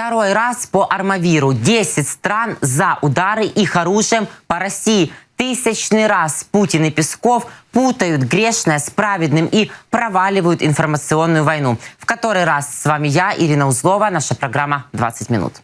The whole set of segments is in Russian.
Второй раз по Армавиру. 10 стран за удары их оружием по России. Тысячный раз Путин и Песков путают грешное с праведным и проваливают информационную войну. В который раз с вами я, Ирина Узлова, наша программа «20 минут».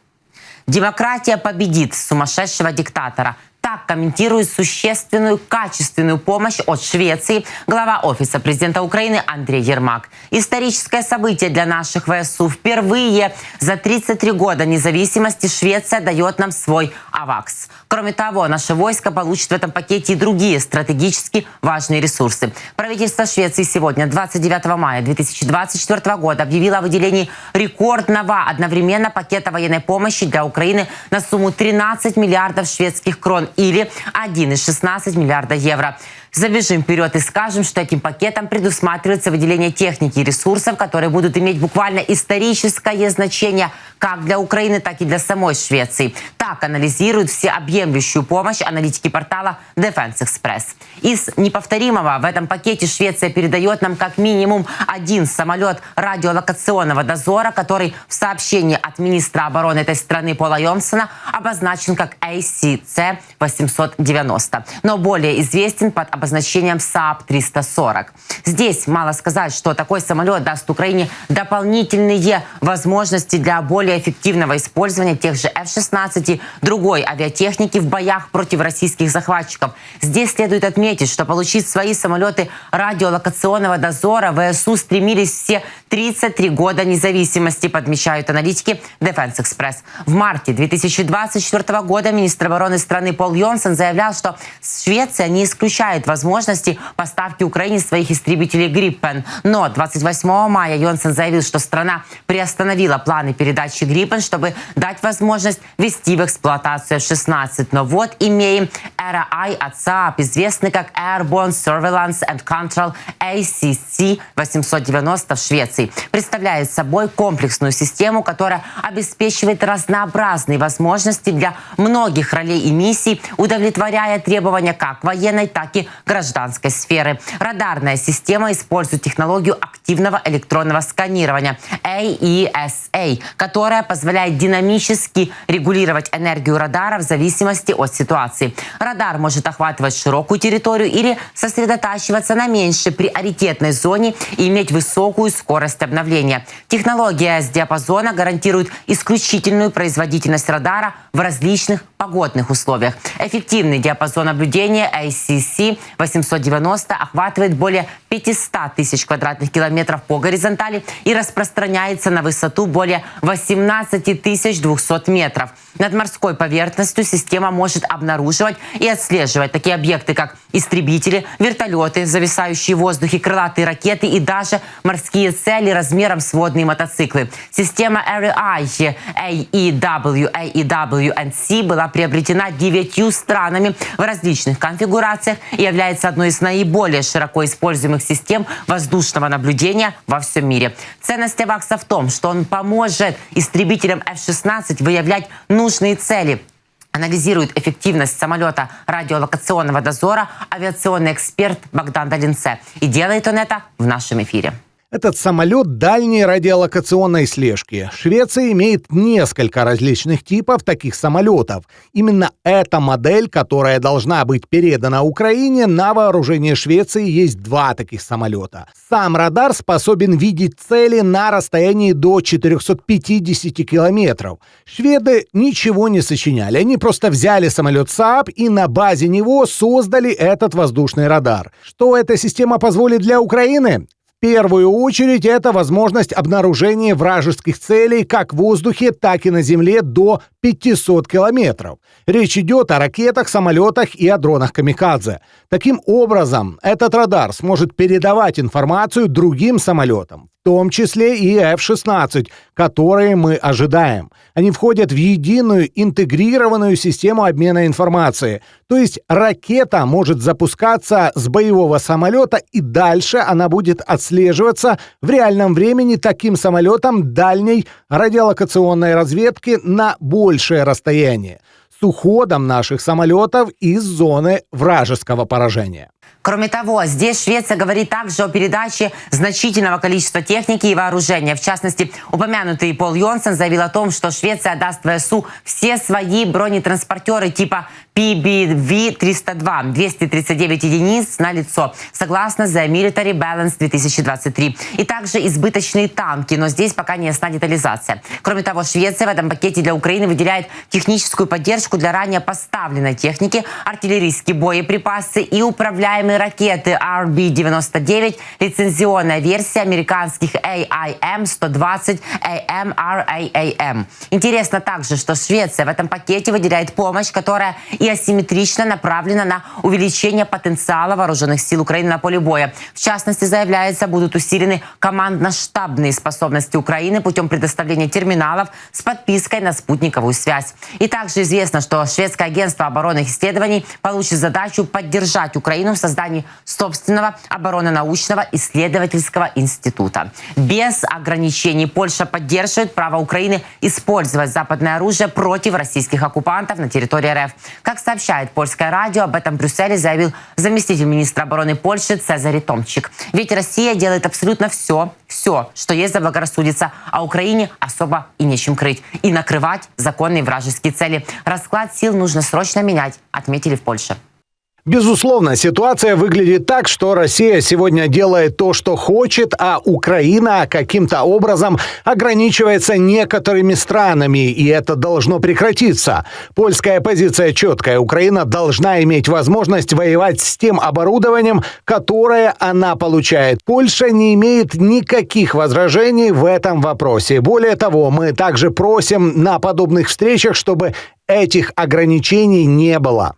Демократия победит сумасшедшего диктатора. Так комментирует существенную качественную помощь от Швеции глава Офиса президента Украины Андрей Ермак. Историческое событие для наших ВСУ. Впервые за 33 года независимости Швеция дает нам свой АВАКС. Кроме того, наше войско получит в этом пакете и другие стратегически важные ресурсы. Правительство Швеции сегодня, 29 мая 2024 года, объявило о выделении рекордного одновременно пакета военной помощи для Украины на сумму 13 миллиардов шведских крон или 1,16 миллиарда евро. Забежим вперед и скажем, что этим пакетом предусматривается выделение техники и ресурсов, которые будут иметь буквально историческое значение как для Украины, так и для самой Швеции. Так анализируют всеобъемлющую помощь аналитики портала Defense Express. Из неповторимого в этом пакете Швеция передает нам как минимум один самолет радиолокационного дозора, который в сообщении от министра обороны этой страны Пола Йонсона обозначен как ACC-890, но более известен под обозначением обозначением САП-340. Здесь мало сказать, что такой самолет даст Украине дополнительные возможности для более эффективного использования тех же F-16 и другой авиатехники в боях против российских захватчиков. Здесь следует отметить, что получить свои самолеты радиолокационного дозора ВСУ стремились все 33 года независимости, подмечают аналитики Defense Express. В марте 2024 года министр обороны страны Пол Йонсон заявлял, что Швеция не исключает возможности возможности поставки Украине своих истребителей «Гриппен». Но 28 мая Йонсен заявил, что страна приостановила планы передачи «Гриппен», чтобы дать возможность ввести в эксплуатацию F-16. Но вот имеем RAI от SAP, известный как Airborne Surveillance and Control ACC-890 в Швеции. Представляет собой комплексную систему, которая обеспечивает разнообразные возможности для многих ролей и миссий, удовлетворяя требования как военной, так и гражданской сферы. Радарная система использует технологию активного электронного сканирования AESA, которая позволяет динамически регулировать энергию радара в зависимости от ситуации. Радар может охватывать широкую территорию или сосредотачиваться на меньшей приоритетной зоне и иметь высокую скорость обновления. Технология с диапазона гарантирует исключительную производительность радара в различных погодных условиях. Эффективный диапазон наблюдения ACC 890 охватывает более 500 тысяч квадратных километров по горизонтали и распространяется на высоту более 18 200 метров. Над морской поверхностью система может обнаруживать и отслеживать такие объекты, как истребители, вертолеты, зависающие в воздухе, крылатые ракеты и даже морские цели размером с водные мотоциклы. Система REI AEW, AEW NC была приобретена девятью странами в различных конфигурациях и является одной из наиболее широко используемых систем воздушного наблюдения во всем мире. Ценность Авакса в том, что он поможет истребителям F-16 выявлять нужные цели анализирует эффективность самолета радиолокационного дозора авиационный эксперт Богдан Долинце. И делает он это в нашем эфире. Этот самолет дальней радиолокационной слежки. Швеция имеет несколько различных типов таких самолетов. Именно эта модель, которая должна быть передана Украине, на вооружение Швеции есть два таких самолета. Сам радар способен видеть цели на расстоянии до 450 километров. Шведы ничего не сочиняли. Они просто взяли самолет САП и на базе него создали этот воздушный радар. Что эта система позволит для Украины? Первую очередь это возможность обнаружения вражеских целей как в воздухе, так и на земле до 500 километров. Речь идет о ракетах, самолетах и о дронах «Камикадзе». Таким образом, этот радар сможет передавать информацию другим самолетам, том числе и F-16, которые мы ожидаем. Они входят в единую интегрированную систему обмена информацией. То есть ракета может запускаться с боевого самолета, и дальше она будет отслеживаться в реальном времени таким самолетом дальней радиолокационной разведки на большее расстояние с уходом наших самолетов из зоны вражеского поражения. Кроме того, здесь Швеция говорит также о передаче значительного количества техники и вооружения. В частности, упомянутый Пол Йонсон заявил о том, что Швеция даст ВСУ все свои бронетранспортеры типа PBV-302, 239 единиц на лицо, согласно The Military Balance 2023. И также избыточные танки, но здесь пока не ясна детализация. Кроме того, Швеция в этом пакете для Украины выделяет техническую поддержку для ранее поставленной техники, артиллерийские боеприпасы и управляемые ракеты RB-99, лицензионная версия американских AIM-120 AMRAAM. Интересно также, что Швеция в этом пакете выделяет помощь, которая и асимметрично направлена на увеличение потенциала вооруженных сил Украины на поле боя. В частности, заявляется, будут усилены командно-штабные способности Украины путем предоставления терминалов с подпиской на спутниковую связь. И также известно, что шведское агентство оборонных исследований получит задачу поддержать Украину в создании собственного оборонно-научного исследовательского института. Без ограничений Польша поддерживает право Украины использовать западное оружие против российских оккупантов на территории РФ. Как сообщает польское радио, об этом в Брюсселе заявил заместитель министра обороны Польши Цезарь Томчик. Ведь Россия делает абсолютно все, все, что есть заблагорассудится, а Украине особо и нечем крыть. И накрывать законные вражеские цели. Расклад сил нужно срочно менять, отметили в Польше. Безусловно, ситуация выглядит так, что Россия сегодня делает то, что хочет, а Украина каким-то образом ограничивается некоторыми странами, и это должно прекратиться. Польская позиция четкая. Украина должна иметь возможность воевать с тем оборудованием, которое она получает. Польша не имеет никаких возражений в этом вопросе. Более того, мы также просим на подобных встречах, чтобы этих ограничений не было.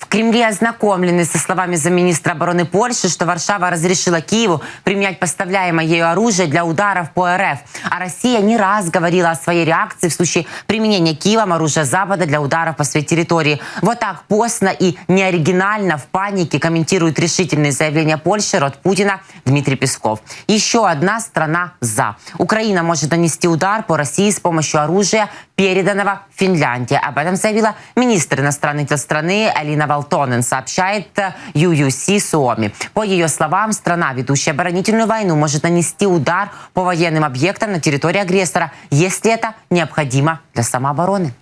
В Кремле ознакомлены со словами замминистра обороны Польши, что Варшава разрешила Киеву применять поставляемое ею оружие для ударов по РФ. А Россия не раз говорила о своей реакции в случае применения Киевом оружия Запада для ударов по своей территории. Вот так постно и неоригинально в панике комментирует решительные заявления Польши род Путина Дмитрий Песков. Еще одна страна за. Украина может нанести удар по России с помощью оружия, переданного Финляндии. Об этом заявила министр иностранных дел страны Алина Валтонен, сообщает UUC Суоми. По ее словам, страна, ведущая оборонительную войну, может нанести удар по военным объектам на территории агрессора, если это необходимо для самообороны.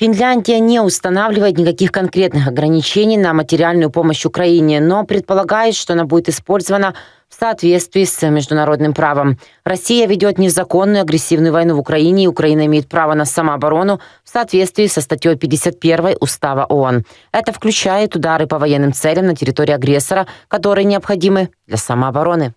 Финляндия не устанавливает никаких конкретных ограничений на материальную помощь Украине, но предполагает, что она будет использована в соответствии с международным правом. Россия ведет незаконную агрессивную войну в Украине, и Украина имеет право на самооборону в соответствии со статьей 51 Устава ООН. Это включает удары по военным целям на территории агрессора, которые необходимы для самообороны.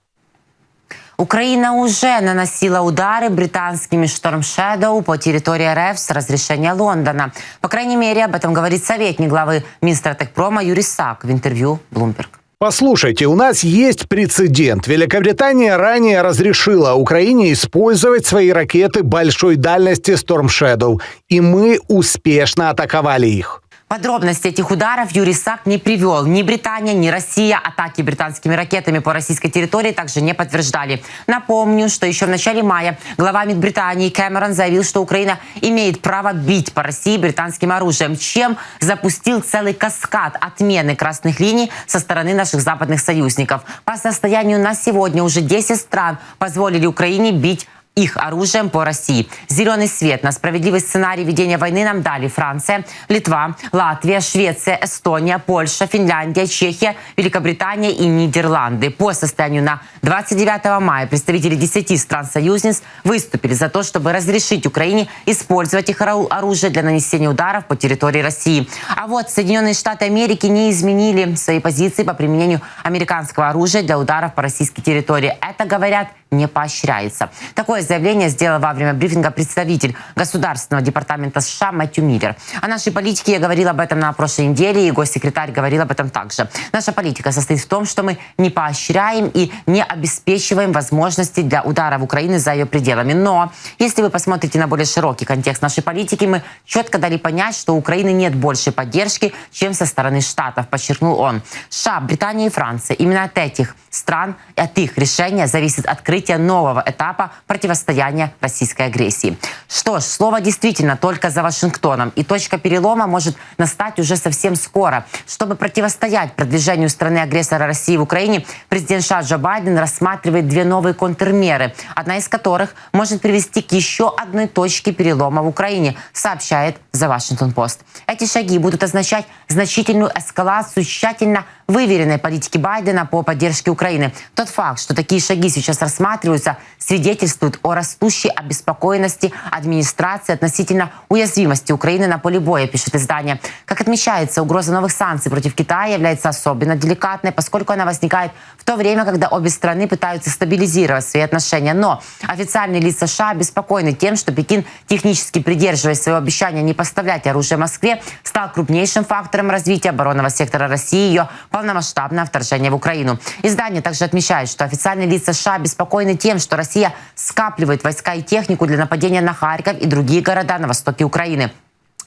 Украина уже наносила удары британскими «Шторм Shadow по территории РФ с разрешения Лондона. По крайней мере, об этом говорит советник главы Минстратегпрома Юрий Сак в интервью Bloomberg. Послушайте, у нас есть прецедент. Великобритания ранее разрешила Украине использовать свои ракеты большой дальности Storm Shadow, и мы успешно атаковали их. Подробности этих ударов Юрий Сак не привел. Ни Британия, ни Россия атаки британскими ракетами по российской территории также не подтверждали. Напомню, что еще в начале мая глава МИД Британии Кэмерон заявил, что Украина имеет право бить по России британским оружием, чем запустил целый каскад отмены красных линий со стороны наших западных союзников. По состоянию на сегодня уже 10 стран позволили Украине бить их оружием по России. Зеленый свет на справедливый сценарий ведения войны нам дали Франция, Литва, Латвия, Швеция, Эстония, Польша, Финляндия, Чехия, Великобритания и Нидерланды. По состоянию на 29 мая представители 10 стран-союзниц выступили за то, чтобы разрешить Украине использовать их оружие для нанесения ударов по территории России. А вот Соединенные Штаты Америки не изменили свои позиции по применению американского оружия для ударов по российской территории. Это говорят не поощряется. Такое заявление сделал во время брифинга представитель Государственного департамента США Мэтью Миллер. О нашей политике я говорила об этом на прошлой неделе, и госсекретарь говорил об этом также. Наша политика состоит в том, что мы не поощряем и не обеспечиваем возможности для удара в Украину за ее пределами. Но если вы посмотрите на более широкий контекст нашей политики, мы четко дали понять, что у Украины нет большей поддержки, чем со стороны Штатов, подчеркнул он. США, Британия и Франция. Именно от этих стран, от их решения зависит открытие открытия нового этапа противостояния российской агрессии. Что ж, слово действительно только за Вашингтоном, и точка перелома может настать уже совсем скоро. Чтобы противостоять продвижению страны-агрессора России в Украине, президент США Джо Байден рассматривает две новые контрмеры, одна из которых может привести к еще одной точке перелома в Украине, сообщает The Washington Post. Эти шаги будут означать значительную эскалацию тщательно выверенной политики Байдена по поддержке Украины. Тот факт, что такие шаги сейчас рассматриваются, свидетельствует о растущей обеспокоенности администрации относительно уязвимости Украины на поле боя, пишет издание. Как отмечается, угроза новых санкций против Китая является особенно деликатной, поскольку она возникает в то время, когда обе страны пытаются стабилизировать свои отношения. Но официальные лица США обеспокоены тем, что Пекин, технически придерживаясь своего обещания не поставлять оружие Москве, стал крупнейшим фактором развития оборонного сектора России и ее полномасштабное вторжение в Украину. Издание также отмечает, что официальные лица США обеспокоены тем, что Россия скапливает войска и технику для нападения на Харьков и другие города на востоке Украины.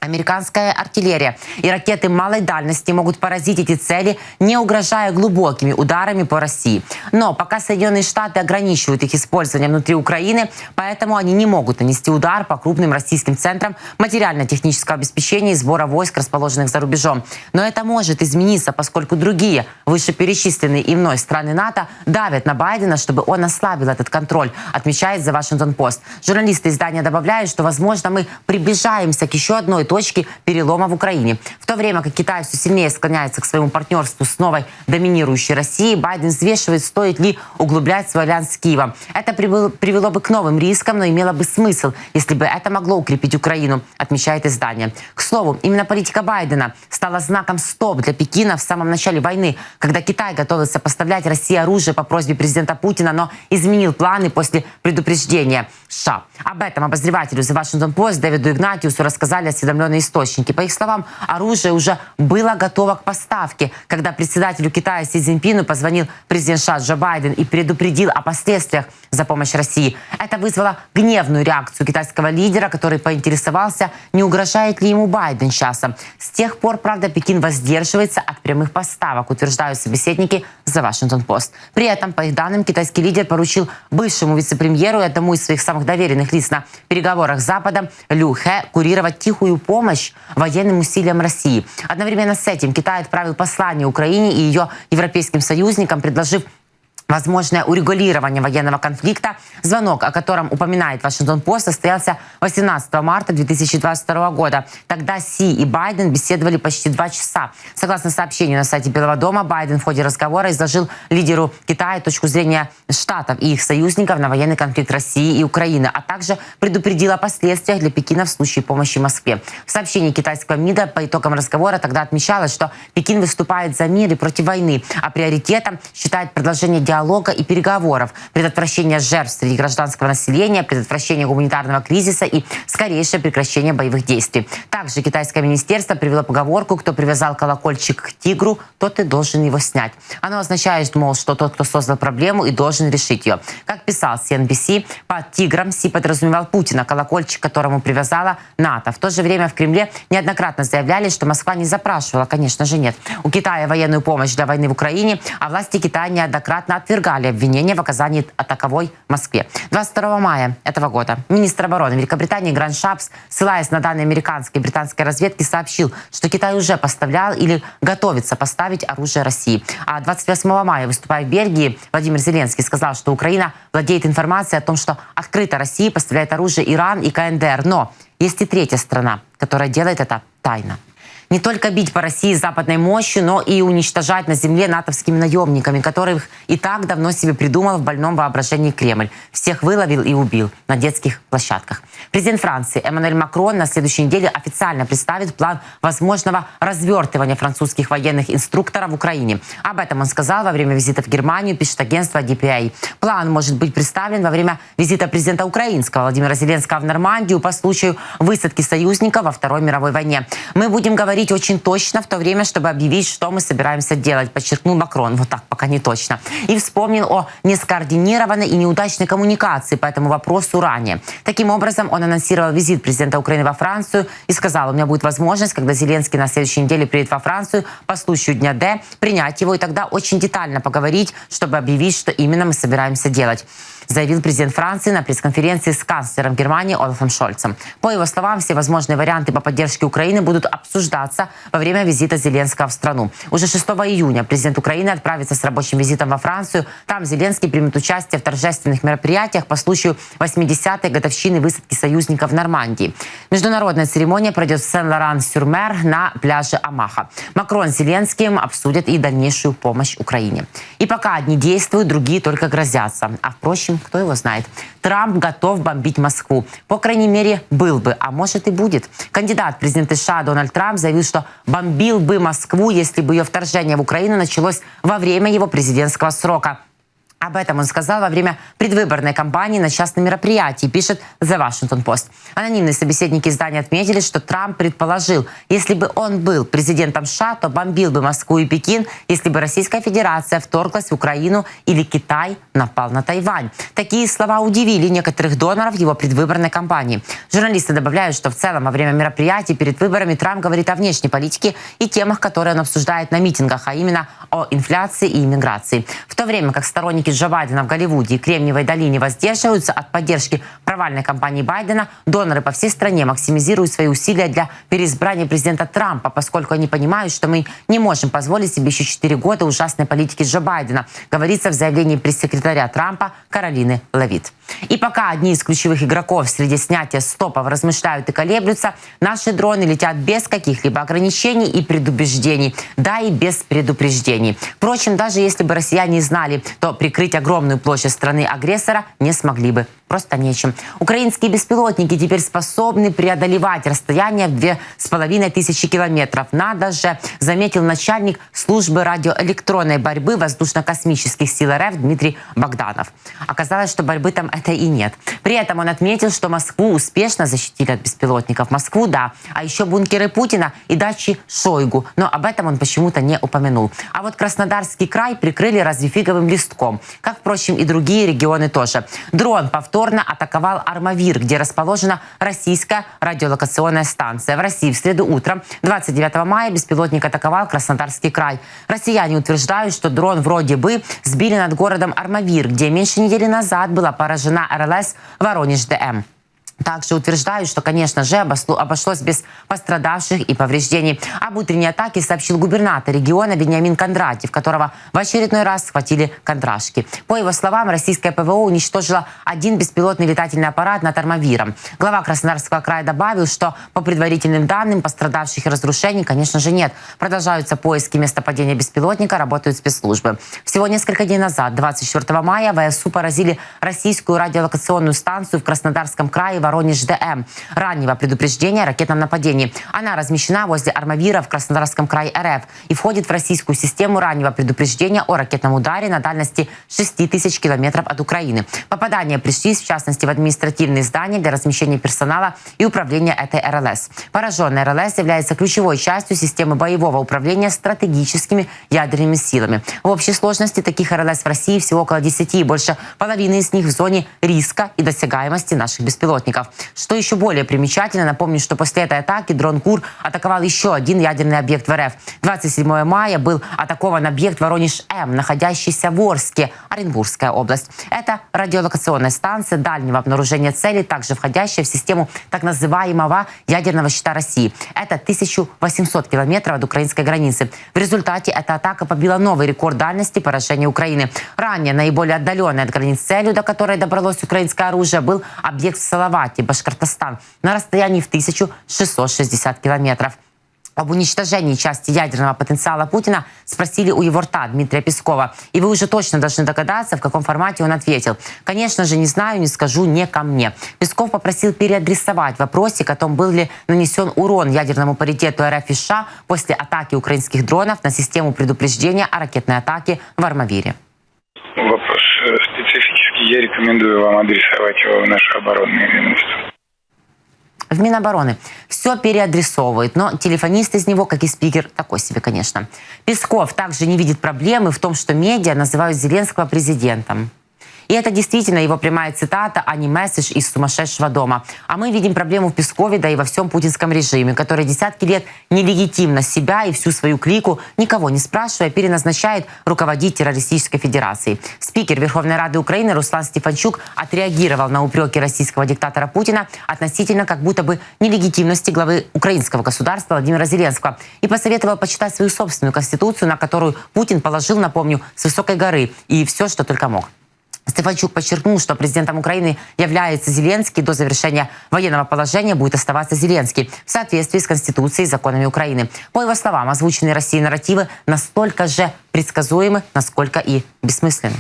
Американская артиллерия и ракеты малой дальности могут поразить эти цели, не угрожая глубокими ударами по России. Но пока Соединенные Штаты ограничивают их использование внутри Украины, поэтому они не могут нанести удар по крупным российским центрам материально-технического обеспечения и сбора войск, расположенных за рубежом. Но это может измениться, поскольку другие вышеперечисленные и мной страны НАТО давят на Байдена, чтобы он ослабил этот контроль, отмечает The Washington Post. Журналисты издания добавляют, что, возможно, мы приближаемся к еще одной точки перелома в Украине. В то время как Китай все сильнее склоняется к своему партнерству с новой доминирующей Россией, Байден взвешивает, стоит ли углублять свой альянс с Киевом. Это привело бы к новым рискам, но имело бы смысл, если бы это могло укрепить Украину, отмечает издание. К слову, именно политика Байдена стала знаком стоп для Пекина в самом начале войны, когда Китай готовился поставлять России оружие по просьбе президента Путина, но изменил планы после предупреждения США. Об этом обозревателю The Washington Post Дэвиду Игнатиусу рассказали осведомленные источники. По их словам, оружие уже было готово к поставке, когда председателю Китая Си Цзиньпину позвонил президент США Джо Байден и предупредил о последствиях за помощь России. Это вызвало гневную реакцию китайского лидера, который поинтересовался, не угрожает ли ему Байден часом. С тех пор, правда, Пекин воздерживается от прямых поставок, утверждают собеседники Washington Post. При этом, по их данным, китайский лидер поручил бывшему вице-премьеру и одному из своих самых доверенных лиц на переговорах с Западом Лю Хэ курировать тихую помощь военным усилиям России. Одновременно с этим Китай отправил послание Украине и ее европейским союзникам, предложив возможное урегулирование военного конфликта. Звонок, о котором упоминает Вашингтон-Пост, состоялся 18 марта 2022 года. Тогда Си и Байден беседовали почти два часа. Согласно сообщению на сайте Белого дома, Байден в ходе разговора изложил лидеру Китая точку зрения Штатов и их союзников на военный конфликт России и Украины, а также предупредил о последствиях для Пекина в случае помощи Москве. В сообщении китайского МИДа по итогам разговора тогда отмечалось, что Пекин выступает за мир и против войны, а приоритетом считает продолжение диалога диалога и переговоров, предотвращение жертв среди гражданского населения, предотвращение гуманитарного кризиса и скорейшее прекращение боевых действий. Также китайское министерство привело поговорку «Кто привязал колокольчик к тигру, тот и должен его снять». Оно означает, мол, что тот, кто создал проблему и должен решить ее. Как писал CNBC, под тигром Си подразумевал Путина, колокольчик которому привязала НАТО. В то же время в Кремле неоднократно заявляли, что Москва не запрашивала, конечно же нет, у Китая военную помощь для войны в Украине, а власти Китая неоднократно отвергали обвинения в оказании атаковой Москве. 22 мая этого года министр обороны Великобритании Гранд Шапс, ссылаясь на данные американской и британской разведки, сообщил, что Китай уже поставлял или готовится поставить оружие России. А 28 мая, выступая в Бельгии, Владимир Зеленский сказал, что Украина владеет информацией о том, что открыто Россия поставляет оружие Иран и КНДР. Но есть и третья страна, которая делает это тайно не только бить по России западной мощью, но и уничтожать на земле натовскими наемниками, которых и так давно себе придумал в больном воображении Кремль. Всех выловил и убил на детских площадках. Президент Франции Эммануэль Макрон на следующей неделе официально представит план возможного развертывания французских военных инструкторов в Украине. Об этом он сказал во время визита в Германию, пишет агентство DPI. План может быть представлен во время визита президента украинского Владимира Зеленского в Нормандию по случаю высадки союзников во Второй мировой войне. Мы будем говорить говорить очень точно в то время, чтобы объявить, что мы собираемся делать, подчеркнул Макрон. Вот так, пока не точно. И вспомнил о нескоординированной и неудачной коммуникации по этому вопросу ранее. Таким образом, он анонсировал визит президента Украины во Францию и сказал, у меня будет возможность, когда Зеленский на следующей неделе приедет во Францию по случаю Дня Д, принять его и тогда очень детально поговорить, чтобы объявить, что именно мы собираемся делать заявил президент Франции на пресс-конференции с канцлером Германии Олафом Шольцем. По его словам, все возможные варианты по поддержке Украины будут обсуждаться во время визита Зеленского в страну. Уже 6 июня президент Украины отправится с рабочим визитом во Францию. Там Зеленский примет участие в торжественных мероприятиях по случаю 80-й годовщины высадки союзников в Нормандии. Международная церемония пройдет в Сен-Лоран-Сюрмер на пляже Амаха. Макрон с Зеленским обсудят и дальнейшую помощь Украине. И пока одни действуют, другие только грозятся. А впрочем, кто его знает. Трамп готов бомбить Москву. По крайней мере, был бы, а может и будет. Кандидат в президенты США Дональд Трамп заявил, что бомбил бы Москву, если бы ее вторжение в Украину началось во время его президентского срока. Об этом он сказал во время предвыборной кампании на частном мероприятии, пишет The Washington Post. Анонимные собеседники издания отметили, что Трамп предположил, если бы он был президентом США, то бомбил бы Москву и Пекин, если бы Российская Федерация вторглась в Украину или Китай напал на Тайвань. Такие слова удивили некоторых доноров его предвыборной кампании. Журналисты добавляют, что в целом во время мероприятий перед выборами Трамп говорит о внешней политике и темах, которые он обсуждает на митингах, а именно о инфляции и иммиграции. В то время как сторонники сторонники Джо в Голливуде и Кремниевой долине воздерживаются от поддержки провальной кампании Байдена, доноры по всей стране максимизируют свои усилия для переизбрания президента Трампа, поскольку они понимают, что мы не можем позволить себе еще 4 года ужасной политики Джо Байдена, говорится в заявлении пресс-секретаря Трампа Каролины Левит. И пока одни из ключевых игроков среди снятия стопов размышляют и колеблются, наши дроны летят без каких-либо ограничений и предубеждений, да и без предупреждений. Впрочем, даже если бы россияне знали, то прикрыть огромную площадь страны-агрессора не смогли бы просто нечем. Украинские беспилотники теперь способны преодолевать расстояние в две с половиной тысячи километров. Надо же, заметил начальник службы радиоэлектронной борьбы воздушно-космических сил РФ Дмитрий Богданов. Оказалось, что борьбы там это и нет. При этом он отметил, что Москву успешно защитили от беспилотников. Москву, да, а еще бункеры Путина и дачи Шойгу. Но об этом он почему-то не упомянул. А вот Краснодарский край прикрыли разве фиговым листком. Как, впрочем, и другие регионы тоже. Дрон повторно повторно атаковал Армавир, где расположена российская радиолокационная станция. В России в среду утром 29 мая беспилотник атаковал Краснодарский край. Россияне утверждают, что дрон вроде бы сбили над городом Армавир, где меньше недели назад была поражена РЛС Воронеж-ДМ. Также утверждают, что, конечно же, обошлось без пострадавших и повреждений. Об утренней атаке сообщил губернатор региона Вениамин Кондратьев, которого в очередной раз схватили контрашки. По его словам, российская ПВО уничтожила один беспилотный летательный аппарат над Армавиром. Глава Краснодарского края добавил, что по предварительным данным пострадавших и разрушений, конечно же, нет. Продолжаются поиски места падения беспилотника, работают спецслужбы. Всего несколько дней назад, 24 мая, ВСУ поразили российскую радиолокационную станцию в Краснодарском крае Воронеж-ДМ. Раннего предупреждения о ракетном нападении. Она размещена возле Армавира в Краснодарском крае РФ и входит в российскую систему раннего предупреждения о ракетном ударе на дальности 6 тысяч километров от Украины. Попадания пришлись, в частности, в административные здания для размещения персонала и управления этой РЛС. Пораженная РЛС является ключевой частью системы боевого управления стратегическими ядерными силами. В общей сложности таких РЛС в России всего около 10, и больше половины из них в зоне риска и досягаемости наших беспилотников союзников. Что еще более примечательно, напомню, что после этой атаки дрон КУР атаковал еще один ядерный объект в РФ. 27 мая был атакован объект Воронеж-М, находящийся в Орске, Оренбургская область. Это радиолокационная станция дальнего обнаружения целей, также входящая в систему так называемого ядерного щита России. Это 1800 километров от украинской границы. В результате эта атака побила новый рекорд дальности поражения Украины. Ранее наиболее отдаленной от границ целью, до которой добралось украинское оружие, был объект в Салавате Карпатии, Башкортостан, на расстоянии в 1660 километров. Об уничтожении части ядерного потенциала Путина спросили у его рта Дмитрия Пескова. И вы уже точно должны догадаться, в каком формате он ответил. Конечно же, не знаю, не скажу, не ко мне. Песков попросил переадресовать вопросик о том, был ли нанесен урон ядерному паритету РФ и США после атаки украинских дронов на систему предупреждения о ракетной атаке в Армавире. Вопрос. Я рекомендую вам адресовать его в наше оборонное ведомство. в Минобороны все переадресовывает, но телефонист из него, как и спикер, такой себе, конечно. Песков также не видит проблемы в том, что медиа называют Зеленского президентом. И это действительно его прямая цитата, а не месседж из сумасшедшего дома. А мы видим проблему в Пескове, да и во всем путинском режиме, который десятки лет нелегитимно себя и всю свою клику, никого не спрашивая, переназначает руководить террористической федерацией. Спикер Верховной Рады Украины Руслан Стефанчук отреагировал на упреки российского диктатора Путина относительно как будто бы нелегитимности главы украинского государства Владимира Зеленского и посоветовал почитать свою собственную конституцию, на которую Путин положил, напомню, с высокой горы и все, что только мог. Стефанчук подчеркнул, что президентом Украины является Зеленский. До завершения военного положения будет оставаться Зеленский в соответствии с Конституцией и законами Украины. По его словам, озвученные Россией нарративы настолько же предсказуемы, насколько и бессмысленны.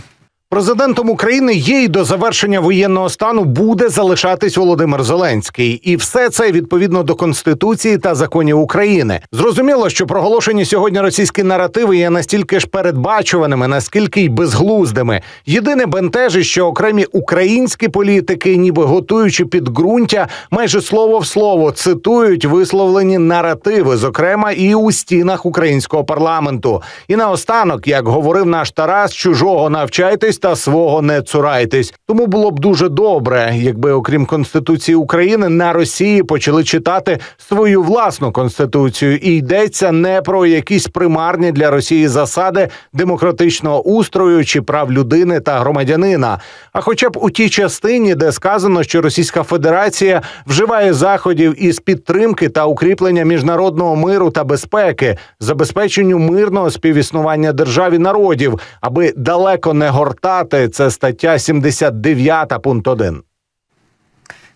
Президентом України є й до завершення воєнного стану буде залишатись Володимир Зеленський, і все це відповідно до конституції та законів України. Зрозуміло, що проголошені сьогодні російські наративи є настільки ж передбачуваними, наскільки й безглуздими. Єдине бентежить, що окремі українські політики, ніби готуючи підґрунтя, майже слово в слово цитують висловлені наративи, зокрема і у стінах українського парламенту. І наостанок, як говорив наш Тарас, чужого навчайтесь та свого не цурайтесь. Тому було б дуже добре, якби, окрім конституції України, на Росії почали читати свою власну конституцію, і йдеться не про якісь примарні для Росії засади демократичного устрою чи прав людини та громадянина, а хоча б у тій частині, де сказано, що Російська Федерація вживає заходів із підтримки та укріплення міжнародного миру та безпеки, забезпеченню мирного співіснування держав і народів, аби далеко не гортати. Це стаття 79 пункт 1.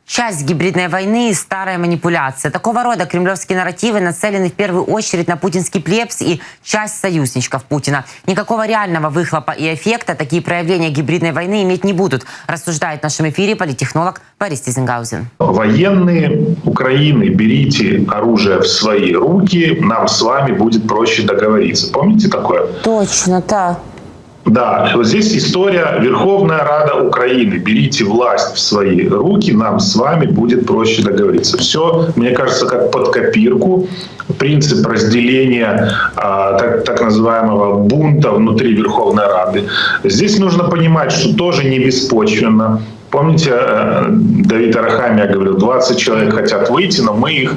Часть гибридной войны и старая манипуляция. Такого рода кремлевские нарративы нацелены в первую очередь на путинский плебс и часть союзничков Путина. Никакого реального выхлопа и эффекта такие проявления гибридной войны иметь не будут, рассуждает в нашем эфире политтехнолог Борис Тизенгаузен. Военные Украины, берите оружие в свои руки, нам с вами будет проще договориться. Помните такое? Точно, да. Да, вот здесь история Верховная Рада Украины. Берите власть в свои руки, нам с вами будет проще договориться. Все, мне кажется, как под копирку. Принцип разделения а, так, так называемого бунта внутри Верховной Рады. Здесь нужно понимать, что тоже не беспочвенно. Помните, э, Давид Арахамия говорил, 20 человек хотят выйти, но мы их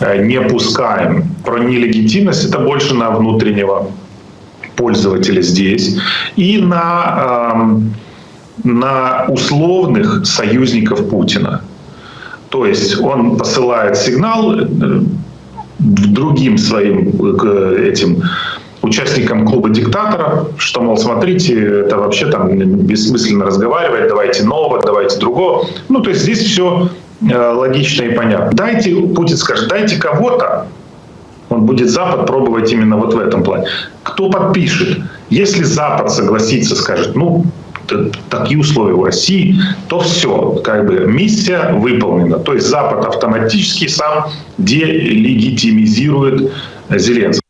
э, не пускаем. Про нелегитимность это больше на внутреннего пользователя здесь и на, эм, на условных союзников Путина. То есть он посылает сигнал э, другим своим э, этим участникам клуба диктатора, что, мол, смотрите, это вообще там бессмысленно разговаривать, давайте нового, давайте другого. Ну, то есть здесь все э, логично и понятно. Дайте, Путин скажет, дайте кого-то, он будет Запад пробовать именно вот в этом плане. Кто подпишет? Если Запад согласится, скажет, ну, такие условия у России, то все, как бы миссия выполнена. То есть Запад автоматически сам делегитимизирует Зеленского.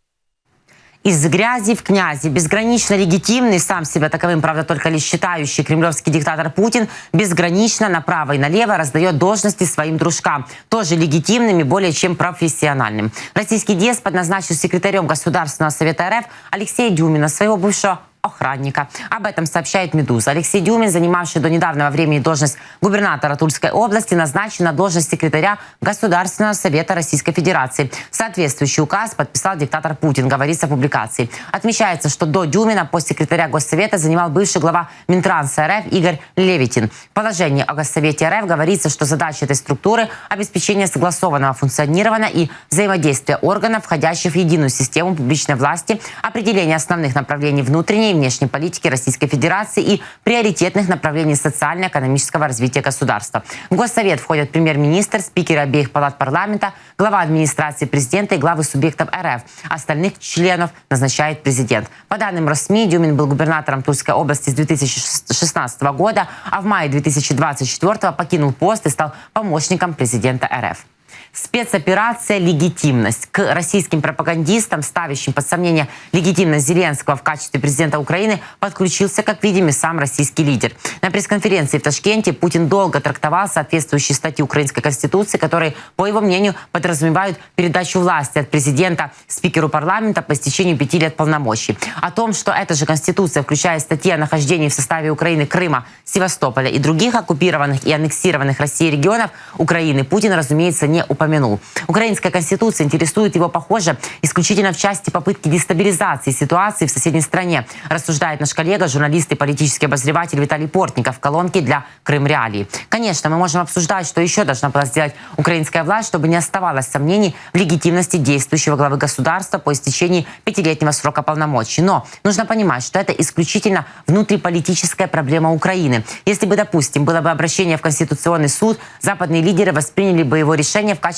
Из грязи в князи. Безгранично легитимный, сам себя таковым, правда, только лишь считающий кремлевский диктатор Путин, безгранично направо и налево раздает должности своим дружкам, тоже легитимными, более чем профессиональным. Российский деспот назначил секретарем Государственного совета РФ Алексея Дюмина, своего бывшего охранника. Об этом сообщает «Медуза». Алексей Дюмин, занимавший до недавнего времени должность губернатора Тульской области, назначен на должность секретаря Государственного совета Российской Федерации. Соответствующий указ подписал диктатор Путин, говорится в публикации. Отмечается, что до Дюмина пост секретаря Госсовета занимал бывший глава Минтранса РФ Игорь Левитин. В положении о Госсовете РФ говорится, что задача этой структуры – обеспечение согласованного функционирования и взаимодействия органов, входящих в единую систему публичной власти, определение основных направлений внутренней и внешней политики Российской Федерации и приоритетных направлений социально-экономического развития государства. В Госсовет входят премьер-министр, спикеры обеих палат парламента, глава администрации президента и главы субъектов РФ. Остальных членов назначает президент. По данным Росми, Дюмин был губернатором Тульской области с 2016 года, а в мае 2024 покинул пост и стал помощником президента РФ. Спецоперация «Легитимность». К российским пропагандистам, ставящим под сомнение легитимность Зеленского в качестве президента Украины, подключился, как видим, и сам российский лидер. На пресс-конференции в Ташкенте Путин долго трактовал соответствующие статьи Украинской Конституции, которые, по его мнению, подразумевают передачу власти от президента спикеру парламента по истечению пяти лет полномочий. О том, что эта же Конституция включает статьи о нахождении в составе Украины Крыма, Севастополя и других оккупированных и аннексированных Россией регионов Украины, Путин, разумеется, не упомянул. Украинская Конституция интересует его, похоже, исключительно в части попытки дестабилизации ситуации в соседней стране, рассуждает наш коллега, журналист и политический обозреватель Виталий Портников в колонке для Крым Реалии. Конечно, мы можем обсуждать, что еще должна была сделать украинская власть, чтобы не оставалось сомнений в легитимности действующего главы государства по истечении пятилетнего срока полномочий. Но нужно понимать, что это исключительно внутриполитическая проблема Украины. Если бы, допустим, было бы обращение в Конституционный суд, западные лидеры восприняли бы его решение в качестве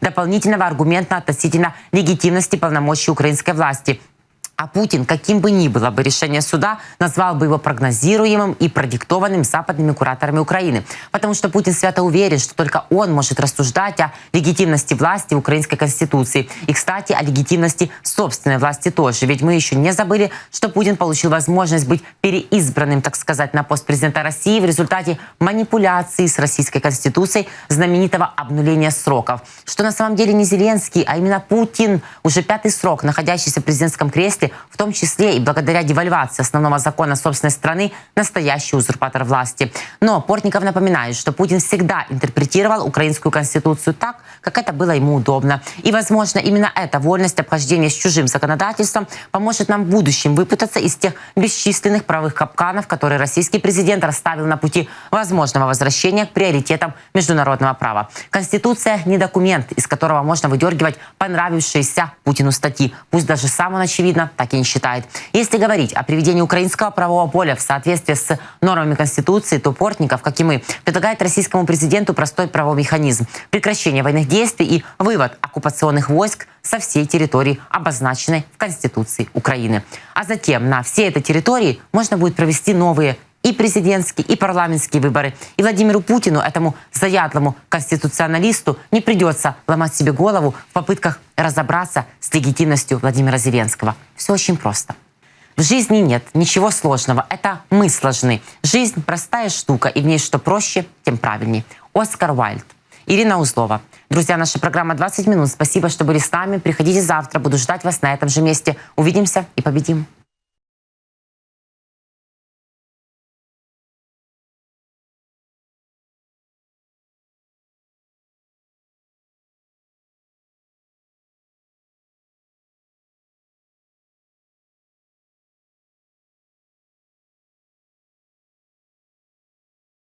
дополнительного аргумента относительно легитимности полномочий украинской власти. А Путин, каким бы ни было бы решение суда, назвал бы его прогнозируемым и продиктованным западными кураторами Украины. Потому что Путин свято уверен, что только он может рассуждать о легитимности власти Украинской Конституции. И, кстати, о легитимности собственной власти тоже. Ведь мы еще не забыли, что Путин получил возможность быть переизбранным, так сказать, на пост президента России в результате манипуляции с Российской Конституцией знаменитого обнуления сроков. Что на самом деле не Зеленский, а именно Путин, уже пятый срок, находящийся в президентском кресле, в том числе и благодаря девальвации основного закона собственной страны, настоящий узурпатор власти. Но Портников напоминает, что Путин всегда интерпретировал украинскую конституцию так, как это было ему удобно. И, возможно, именно эта вольность обхождения с чужим законодательством поможет нам в будущем выпутаться из тех бесчисленных правых капканов, которые российский президент расставил на пути возможного возвращения к приоритетам международного права. Конституция не документ, из которого можно выдергивать понравившиеся Путину статьи. Пусть даже сам он, очевидно, так и не считает. Если говорить о приведении украинского правового поля в соответствии с нормами Конституции, то Портников, как и мы, предлагает российскому президенту простой правовой механизм. Прекращение военных действий и вывод оккупационных войск со всей территории, обозначенной в Конституции Украины. А затем на всей этой территории можно будет провести новые и президентские, и парламентские выборы. И Владимиру Путину, этому заядлому конституционалисту, не придется ломать себе голову в попытках разобраться с легитимностью Владимира Зеленского. Все очень просто. В жизни нет ничего сложного. Это мы сложны. Жизнь простая штука, и в ней что проще, тем правильнее. Оскар Уайльд. Ирина Узлова. Друзья, наша программа «20 минут». Спасибо, что были с нами. Приходите завтра. Буду ждать вас на этом же месте. Увидимся и победим.